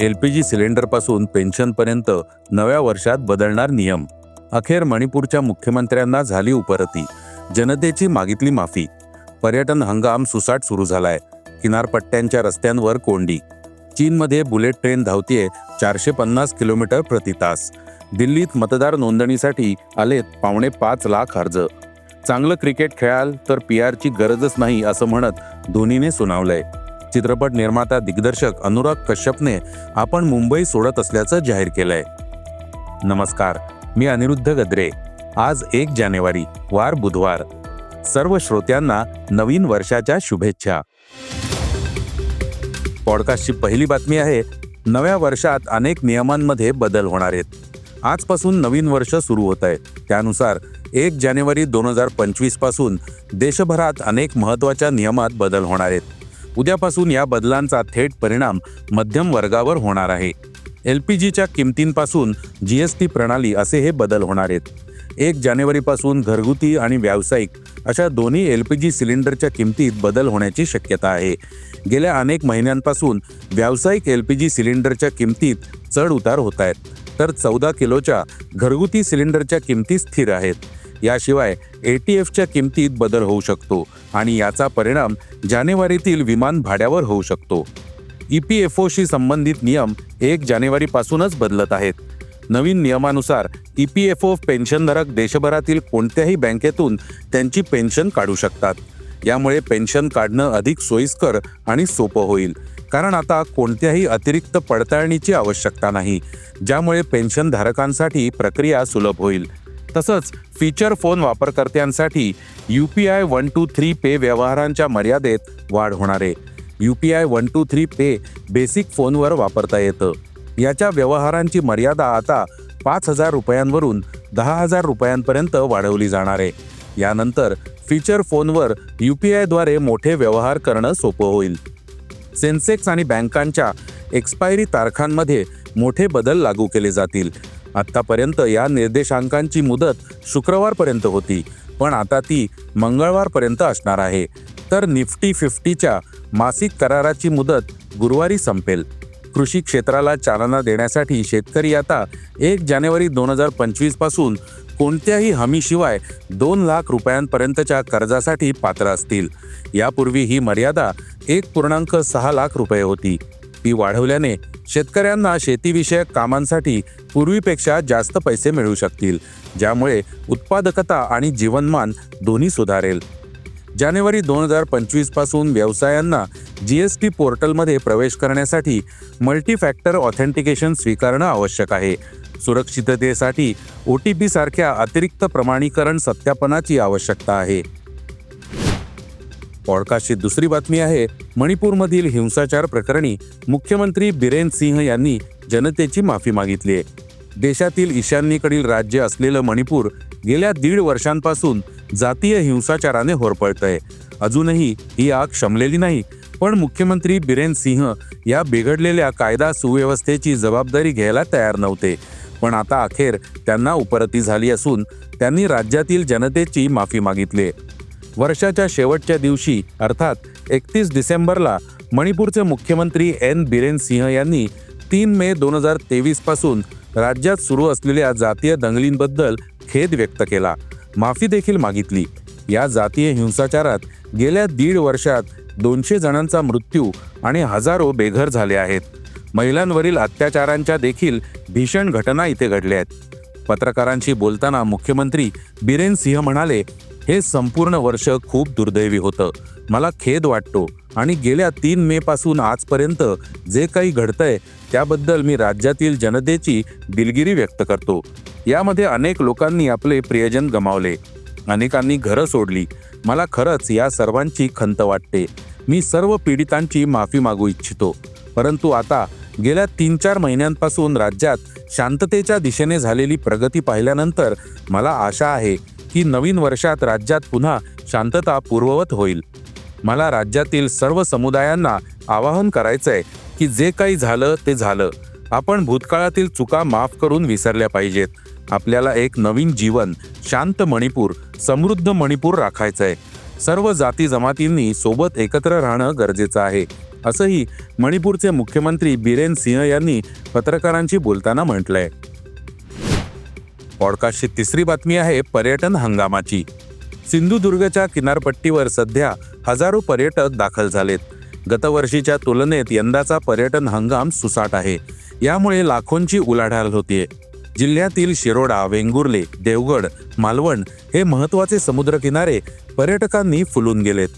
L P G सिलेंडरपासून पेन्शनपर्यंत नव्या वर्षात बदलणार नियम. अखेर मणिपूरच्या मुख्यमंत्र्यांना झाली उपरती. जनतेची मागितली माफी. पर्यटन हंगाम सुसाट सुरू झालाय. किनारपट्ट्यांच्या रस्त्यांवर कोंडी. चीनमध्ये बुलेट ट्रेन धावतीये चारशे पन्नास किलोमीटर प्रति तास. दिल्लीत मतदार नोंदणीसाठी आलेत पावणे पाच लाख अर्ज. चांगलं क्रिकेट खेळाल तर पी आरची गरजच नाही असं म्हणत धोनीने सुनावलंय. चित्रपट निर्माता दिग्दर्शक अनुराग कश्यपने आपण मुंबई सोडत असल्याचं जाहीर केलंय. नमस्कार मी अनिरुद्ध गद्रे. आज एक जानेवारी वार बुधवार. सर्व श्रोत्यांना नवीन वर्षाच्या शुभेच्छा. पॉडकास्टची पहिली बातमी आहे नव्या वर्षात अनेक नियमांमध्ये बदल होणार आहेत. आजपासून नवीन वर्ष सुरू होत आहे. त्यानुसार एक जानेवारी दोन हजार पंचवीसपासून देशभरात अनेक महत्त्वाच्या नियमात बदल होणार आहेत. उद्यापासून या बदलांचा थेट परिणाम मध्यम वर्गावर होणार आहे. एल पी जीच्या किमतींपासून जी एस टी प्रणाली असे हे बदल होणार आहेत. एक जानेवारीपासून घरगुती आणि व्यावसायिक अशा दोन्ही एल पी जी सिलेंडरच्या किमतीत बदल होण्याची शक्यता आहे. गेल्या अनेक महिन्यांपासून व्यावसायिक एल पी जी सिलेंडरच्या किमतीत चढ उतार होत आहेत. तर चौदा किलोच्या घरगुती सिलेंडरच्या किमती स्थिर आहेत. याशिवाय ए टी एफच्या किमतीत बदल होऊ शकतो आणि याचा परिणाम जानेवारीतील विमान भाड्यावर होऊ शकतो. ई पी एफ ओशी संबंधित नियम एक जानेवारीपासूनच बदलत आहेत. नवीन नियमानुसार ई पी एफ ओ पेन्शनधारक देशभरातील कोणत्याही बँकेतून त्यांची पेन्शन काढू शकतात. यामुळे पेन्शन काढणं अधिक सोयीस्कर आणि सोपं होईल. कारण आता कोणत्याही अतिरिक्त पडताळणीची आवश्यकता नाही ज्यामुळे पेन्शनधारकांसाठी प्रक्रिया सुलभ होईल. तसंच फीचर फोन वापरकर्त्यांसाठी U P I one two three pay व्यवहारांच्या मर्यादेत वाढ होणार आहे. U P I one two three pay basic फोनवर वापरता येतं. याच्या व्यवहारांची मर्यादा आता पाच हजार रुपयांवरून दहा हजार रुपयांपर्यंत वाढवली जाणार आहे. यानंतर फीचर फोनवर यू पी आयद्वारे मोठे व्यवहार करणं सोपं होईल. सेन्सेक्स आणि बँकांच्या एक्सपायरी तारखांमध्ये मोठे बदल लागू केले जातील. आत्तापर्यंत या निर्देशांकांची मुदत शुक्रवारपर्यंत होती पण आता ती मंगळवारपर्यंत असणार आहे. तर निफ्टी फिफ्टीच्या मासिक कराराची मुदत गुरुवारी संपेल. कृषी क्षेत्राला चालना देण्यासाठी शेतकरी आता एक जानेवारी दोन हजार पंचवीसपासून कोणत्याही हमीशिवाय दोन लाख रुपयांपर्यंतच्या कर्जासाठी पात्र असतील. यापूर्वी ही मर्यादा एक पूर्णांक सहा लाख रुपये होती. ती वाढवल्याने शेतकऱ्यांना शेतीविषयक कामांसाठी पूर्वीपेक्षा जास्त पैसे मिळू शकतील ज्यामुळे उत्पादकता आणि जीवनमान दोन्ही सुधारेल. जानेवारी दोन हजार पंचवीसपासून व्यवसायांना जी एस टी पोर्टलमध्ये प्रवेश करण्यासाठी मल्टीफॅक्टर ऑथेंटिकेशन स्वीकारणं आवश्यक आहे. सुरक्षिततेसाठी ओ टी पी सारख्या अतिरिक्त प्रमाणीकरण सत्यापनाची आवश्यकता आहे. पॉडकास्टची दुसरी बातमी आहे मणिपूरमधील हिंसाचार प्रकरणी मुख्यमंत्री बिरेन सिंह यांनी जनतेची माफी मागितली आहे. देशातील ईशान्येकडील राज्य असलेलं मणिपूर गेल्या दीड वर्षांपासून जातीय हिंसाचाराने होरपळतंय. अजूनही ही आग शमलेली नाही पण मुख्यमंत्री बिरेन सिंह या बिघडलेल्या कायदा सुव्यवस्थेची जबाबदारी घ्यायला तयार नव्हते. पण आता अखेर त्यांना उपरती झाली असून त्यांनी राज्यातील जनतेची माफी मागितली वर्षाच्या शेवटच्या दिवशी अर्थात एकतीस डिसेंबरला मणिपूरचे मुख्यमंत्री एन. बिरेन सिंह यांनी तीन मे दोन हजार तेवीसपासून राज्यात सुरू असलेल्या जातीय दंगलींबद्दल खेद व्यक्त केला. माफी देखील मागितली. या जातीय हिंसाचारात गेल्या दीड वर्षात दोनशे जणांचा मृत्यू आणि हजारो बेघर झाले आहेत. महिलांवरील अत्याचारांच्या देखील भीषण घटना इथे घडल्या आहेत. पत्रकारांशी बोलताना मुख्यमंत्री बिरेन सिंह म्हणाले हे संपूर्ण वर्ष खूप दुर्दैवी होतं. मला खेद वाटतो आणि गेल्या तीन मे पासून आजपर्यंत जे काही घडतंय त्याबद्दल मी राज्यातील जनतेची दिलगिरी व्यक्त करतो. यामध्ये अनेक लोकांनी आपले प्रियजन गमावले. अनेकांनी घरं सोडली. मला खरंच या सर्वांची खंत वाटते. मी सर्व पीडितांची माफी मागू इच्छितो. परंतु आता गेल्या तीन चार महिन्यांपासून राज्यात शांततेच्या दिशेने झालेली प्रगती पाहिल्यानंतर मला आशा आहे की नवीन वर्षात राज्यात पुन्हा शांतता पूर्ववत होईल. मला राज्यातील सर्व समुदायांना आवाहन करायचंय की जे काही झालं ते झालं. आपण भूतकाळातील चुका माफ करून विसरल्या पाहिजेत. आपल्याला एक नवीन जीवन शांत मणिपूर समृद्ध मणिपूर राखायचंय. सर्व जाती जमातींनी सोबत एकत्र राहणं गरजेचं आहे असंही मणिपूरचे मुख्यमंत्री बिरेन सिंह यांनी पत्रकारांशी बोलताना म्हटलंय. पॉडकास्टची तिसरी बातमी आहे पर्यटन हंगामाची. सिंधुदुर्गच्या किनारपट्टीवर सध्या हजारो पर्यटक दाखल झालेत. गतवर्षीच्या तुलनेत यंदाचा पर्यटन हंगाम सुसाट आहे. यामुळे लाखोंची उलाढाल होतीये. जिल्ह्यातील शिरोडा वेंगुर्ले देवगड मालवण हे महत्त्वाचे समुद्रकिनारे पर्यटकांनी फुलून गेलेत.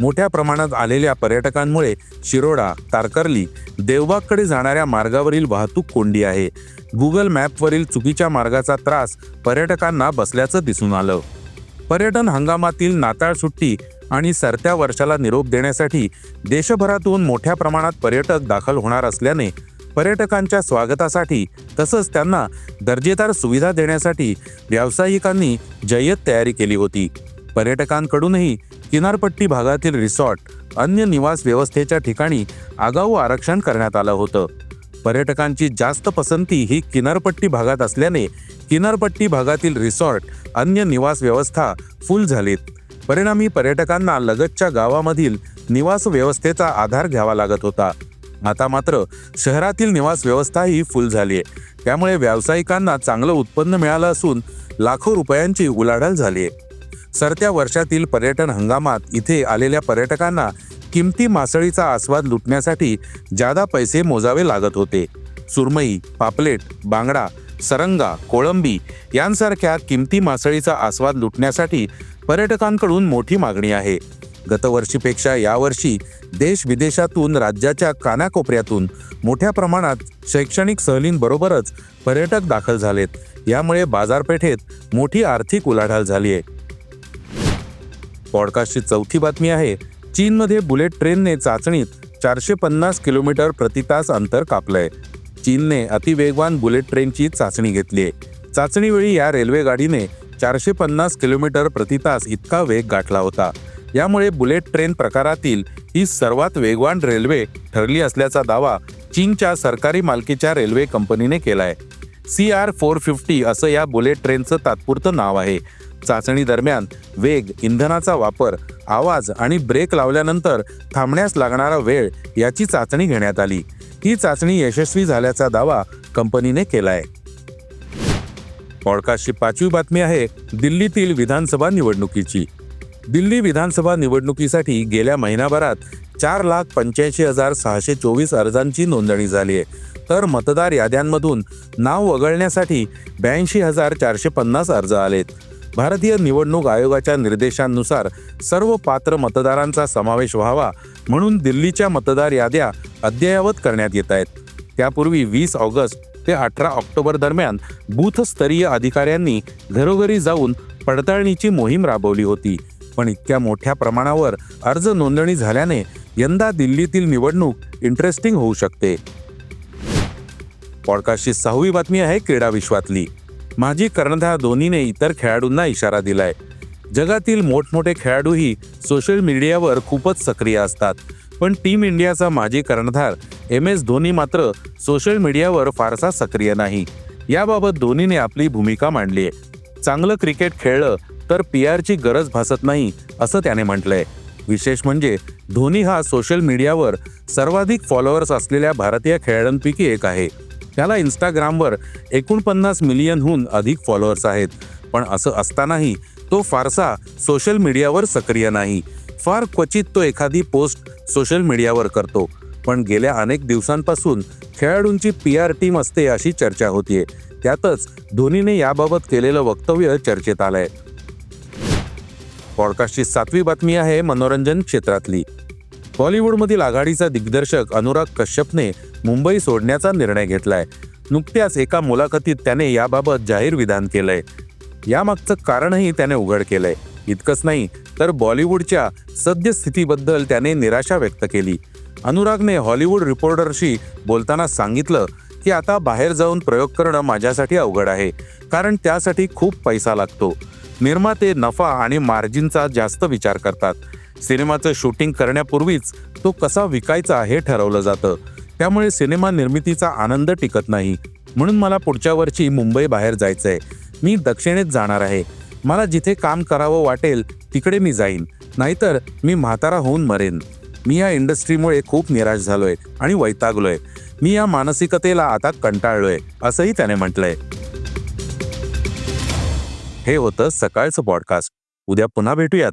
मोठ्या प्रमाणात आलेल्या पर्यटकांमुळे शिरोडा तारकर्ली देवबागकडे जाणाऱ्या मार्गावरील वाहतूक कोंडी आहे. गुगल मॅपवरील चुकीच्या मार्गाचा त्रास पर्यटकांना बसल्याचं दिसून आलं. पर्यटन हंगामातील नाताळ सुट्टी आणि सरत्या वर्षाला निरोप देण्यासाठी देशभरातून मोठ्या प्रमाणात पर्यटक दाखल होणार असल्याने पर्यटकांच्या स्वागतासाठी तसंच त्यांना दर्जेदार सुविधा देण्यासाठी व्यावसायिकांनी जय्यत तयारी केली होती. पर्यटकांकडूनही किनारपट्टी भागातील रिसॉर्ट अन्य निवास व्यवस्थेच्या ठिकाणी आगाऊ आरक्षण करण्यात आलं होतं. पर्यटकांची जास्त पसंती ही किनारपट्टी भागात असल्याने किनारपट्टी भागातील रिसॉर्ट अन्य निवास व्यवस्था फुल झालीत. परिणामी पर्यटकांना लगतच्या गावामधील निवास व्यवस्थेचा आधार घ्यावा लागत होता. आता मात्र शहरातील निवास व्यवस्थाही फुल झाली आहे त्यामुळे व्यावसायिकांना चांगलं उत्पन्न मिळालं असून लाखो रुपयांची उलाढाल झाली आहे सरत्या वर्षातील पर्यटन हंगामात इथे आलेल्या पर्यटकांना किमती मासळीचा आस्वाद लुटण्यासाठी जादा पैसे मोजावे लागत होते. सुरमई पापलेट बांगडा सरंगा कोळंबी यांसारख्या किमती मासळीचा आस्वाद लुटण्यासाठी पर्यटकांकडून मोठी मागणी आहे. गतवर्षीपेक्षा यावर्षी देश विदेशातून राज्याच्या कानाकोपऱ्यातून मोठ्या प्रमाणात शैक्षणिक सहलींबरोबरच पर्यटक दाखल झालेत. यामुळे बाजारपेठेत मोठी आर्थिक उलाढाल झाली आहे पॉडकास्टची चौथी बातमी आहे चीनमध्ये बुलेट ट्रेनने चाचणीत चारशे पन्नास किलोमीटर प्रतितास अंतर कापलंय. चीनने अतिवेगवान बुलेट ट्रेनची चाचणी घेतली आहे. चाचणीवेळी या रेल्वे गाडीने चारशे पन्नास किलोमीटर प्रतितास इतका वेग गाठला होता. यामुळे बुलेट ट्रेन प्रकारातील ही सर्वात वेगवान रेल्वे ठरली असल्याचा दावा चीनच्या सरकारी मालकीच्या रेल्वे कंपनीने केलाय. सी आर फोर फिफ्टी असं या बुलेट ट्रेनचं तात्पुरतं नाव आहे. चाचणी दरम्यान वेग इंधनाचा वापर आवाज आणि ब्रेक लावल्यानंतर थांबण्यास लागणारा वेळ याची चाचणी घेण्यात आली. ही चाचणी यशस्वी झाल्याचा दावा कंपनीने केलाय. पॉडकास्टची पाचवी बातमी आहे दिल्लीतील विधानसभा निवडणुकीची. दिल्ली विधानसभा निवडणुकीसाठी गेल्या महिनाभरात चार लाख पंच्याऐंशी हजार सहाशे चोवीस अर्जांची नोंदणी झाली आहे. तर मतदार याद्यांमधून नाव वगळण्यासाठी ब्याऐंशी हजार चारशे पन्नास अर्ज आलेत. भारतीय निवडणूक आयोगाच्या निर्देशांनुसार सर्व पात्र मतदारांचा समावेश व्हावा म्हणून दिल्लीच्या मतदार याद्या अद्ययावत करण्यात येत आहेत. त्यापूर्वी वीस ऑगस्ट ते अठरा ऑक्टोबर दरम्यान बूथस्तरीय अधिकाऱ्यांनी घरोघरी जाऊन पडताळणीची मोहीम राबवली होती. पण इतक्या मोठ्या प्रमाणावर अर्ज नोंदणी झाल्याने यंदा दिल्लीतील निवडणूक इंटरेस्टिंग होऊ शकते. पॉडकास्टची सहावी बातमी आहे क्रीडा विश्वातली. माजी कर्णधार धोनीने इतर खेळाडूंना इशारा दिलाय. जगातील मोठमोठे खेळाडूही सोशल मीडियावर खूपच सक्रिय असतात. पण टीम इंडियाचा माजी कर्णधार एम एस धोनी मात्र सोशल मीडियावर फारसा सक्रिय नाही. याबाबत धोनीने आपली भूमिका मांडली आहे. चांगलं क्रिकेट खेळलं तर पी आरची गरज भासत नाही असं त्याने म्हटलंय. विशेष म्हणजे धोनी हा सोशल मीडियावर सर्वाधिक फॉलोअर्स असलेल्या भारतीय खेळाडूंपैकी एक आहे. त्याला इंस्टाग्रामवर एकोणपन्नास मिलियनहून अधिक फॉलोअर्स आहेत. पण असं असतानाही तो फारसा सोशल मीडियावर सक्रिय नाही. फार क्वचित तो एखादी पोस्ट सोशल मीडियावर करतो. पण गेल्या अनेक दिवसांपासून खेळाडूंची पी आर टीम असते अशी चर्चा होतीये. त्यातच धोनीने याबाबत केलेलं वक्तव्य चर्चेत आलंय. पॉडकास्टची सातवी बातमी आहे मनोरंजन क्षेत्रातली. बॉलिवूडमधील आघाडीचा दिग्दर्शक अनुराग कश्यपने मुंबई सोडण्याचा निर्णय घेतलाय. नुकत्याच एका मुलाखतीत त्याने याबाबत जाहीर विधान केलंय. यामागचं कारणही त्याने उघड केलंय. इतकंच नाही तर बॉलिवूडच्या सद्यस्थितीबद्दल त्याने निराशा व्यक्त केली. अनुरागने हॉलिवूड रिपोर्टरशी बोलताना सांगितलं की आता बाहेर जाऊन प्रयोग करणं माझ्यासाठी अवघड आहे कारण त्यासाठी खूप पैसा लागतो. निर्माते नफा आणि मार्जिनचा जास्त विचार करतात. सिनेमाचं शूटिंग करण्यापूर्वीच तो कसा विकायचा हे ठरवलं जातं. त्यामुळे सिनेमा निर्मितीचा आनंद टिकत नाही. म्हणून मला पुढच्या वर्षी मुंबई बाहेर जायचंय. मी दक्षिणेत जाणार आहे. मला जिथे काम करावं वाटेल तिकडे मी जाईन. नाहीतर मी म्हातारा होऊन मरेन. मी या इंडस्ट्रीमुळे खूप निराश झालोय आणि वैतागलोय. मी या मानसिकतेला आता कंटाळलोय असंही त्याने म्हटलंय. हे होतं सकाळचं पॉडकास्ट. उद्या पुन्हा भेटूयात.